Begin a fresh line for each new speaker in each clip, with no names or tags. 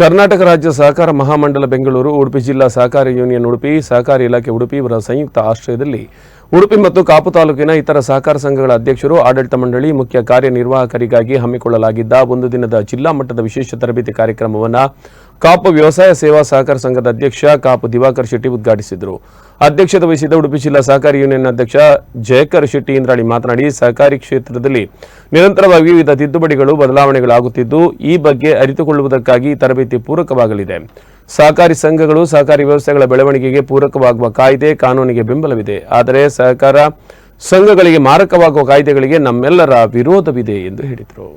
ಕರ್ನಾಟಕ ರಾಜ್ಯ ಸಹಕಾರ ಮಹಾಮಂಡಲ ಬೆಂಗಳೂರು, ಉಡುಪಿ ಜಿಲ್ಲಾ ಸಹಕಾರಿ ಯೂನಿಯನ್ ಉಡುಪಿ, ಸಹಕಾರಿ ಇಲಾಖೆ ಉಡುಪಿ ಇವರ ಸಂಯುಕ್ತ ಆಶ್ರಯದಲ್ಲಿ ಉಡುಪಿ ಮತ್ತು ಕಾಪು ತಾಲೂಕಿನ ಇತರ ಸಹಕಾರ ಸಂಘಗಳ ಅಧ್ಯಕ್ಷರು, ಆಡಳಿತ ಮಂಡಳಿ ಮುಖ್ಯ ಕಾರ್ಯನಿರ್ವಾಹಕರಿಗಾಗಿ ಹಮ್ಮಿಕೊಳ್ಳಲಾಗಿದ್ದ ಒಂದು ದಿನದ ಜಿಲ್ಲಾ ಮಟ್ಟದ ವಿಶೇಷ ತರಬೇತಿ ಕಾರ್ಯಕ್ರಮವನ್ನು ಕಾಪು ವ್ಯವಸಾಯ ಸೇವಾ ಸಹಕಾರ ಸಂಘದ ಅಧ್ಯಕ್ಷ ಕಾಪು ದಿವಾಕರ್ ಶೆಟ್ಟಿ ಉದ್ಘಾಟಿಸಿದರು. ಅಧ್ಯಕ್ಷತೆ ವಹಿಸಿದ್ದ ಉಡುಪಿ ಜಿಲ್ಲಾ ಸಹಕಾರಿ ಯೂನಿಯನ್ ಅಧ್ಯಕ್ಷ ಜಯಕರ್ ಶೆಟ್ಟಿ ಇಂದ್ರಾಣಿ ಮಾತನಾಡಿ, ಸಹಕಾರಿ ಕ್ಷೇತ್ರದಲ್ಲಿ ನಿರಂತರವಾಗಿ ವಿವಿಧ ತಿದ್ದುಪಡಿಗಳು, ಬದಲಾವಣೆಗಳಾಗುತ್ತಿದ್ದು, ಈ ಬಗ್ಗೆ ಅರಿತುಕೊಳ್ಳುವುದಕ್ಕಾಗಿ ತರಬೇತಿ ಪೂರಕವಾಗಲಿದೆ. ಸಹಕಾರಿ ಸಂಘಗಳು ಸಹಕಾರಿ ವ್ಯವಸ್ಥೆಗಳ ಬೆಳವಣಿಗೆಗೆ ಪೂರಕವಾಗುವ ಕಾಯ್ದೆ ಕಾನೂನಿಗೆ ಬೆಂಬಲವಿದೆ. ಆದರೆ ಸಹಕಾರ ಸಂಘಗಳಿಗೆ ಮಾರಕವಾಗುವ ಕಾಯ್ದೆಗಳಿಗೆ ನಮ್ಮೆಲ್ಲರ ವಿರೋಧವಿದೆ ಎಂದು ಹೇಳಿದರು.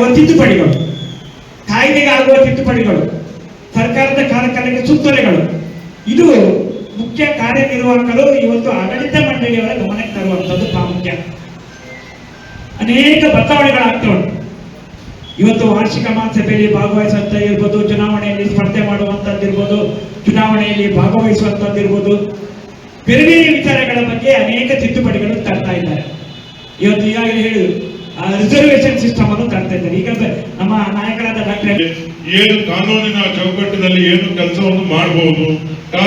ಆಗುವ ತಿದ್ದುಪಡಿಗಳು, ಕಾಯ್ದೆಗೆ ಆಗುವ ತಿದ್ದುಪಡಿಗಳು, ಸರ್ಕಾರದ ಕಾರ್ಯಕ್ರಮಕ್ಕೆ ಸುತ್ತೋಲೆಗಳು. ಇದು ಮುಖ್ಯ ಕಾರ್ಯನಿರ್ವಾಹಕರು ಇವತ್ತು ಆಡಳಿತ ಮಂಡಳಿಯವರ ಗಮನಕ್ಕೆ ತರುವಂಥದ್ದು ಪ್ರಾಮುಖ್ಯ. ಅನೇಕ ಬದಲಾವಣೆಗಳಾಗ್ತವೆ. ಇವತ್ತು ವಾರ್ಷಿಕ ಮಹಾಸಭೆಯಲ್ಲಿ ಭಾಗವಹಿಸುವಂತ ಇರ್ಬೋದು, ಚುನಾವಣೆಯಲ್ಲಿ ಸ್ಪರ್ಧೆ ಮಾಡುವಂತದ್ದಿರ್ಬೋದು ಚುನಾವಣೆಯಲ್ಲಿ ಭಾಗವಹಿಸುವಂತದ್ದಿರ್ಬೋದು ಬೇರೆ ಬೇರೆ ವಿಚಾರಗಳ ಬಗ್ಗೆ ಅನೇಕ ತಿದ್ದುಪಡಿಗಳು ತರ್ತಾ ಇದ್ದಾರೆ. ಇವತ್ತು ಈಗಾಗಲೇ ಹೇಳಿದ್ರು. ರಿಸರ್ವೇಶನ್ ಸಿಸ್ಟಮ್ ಅನ್ನು ತರ್ತಾ ಇದ್ದಾರೆ. ಈಗ ಬ- ನಮ್ಮ ನಾಯಕರಾದ ಡಾಕ್ಟರ್
ಏನು ಕಾನೂನಿನ ಚೌಕಟ್ಟಿನಲ್ಲಿ ಏನು ಕೆಲಸವನ್ನು ಮಾಡಬಹುದು?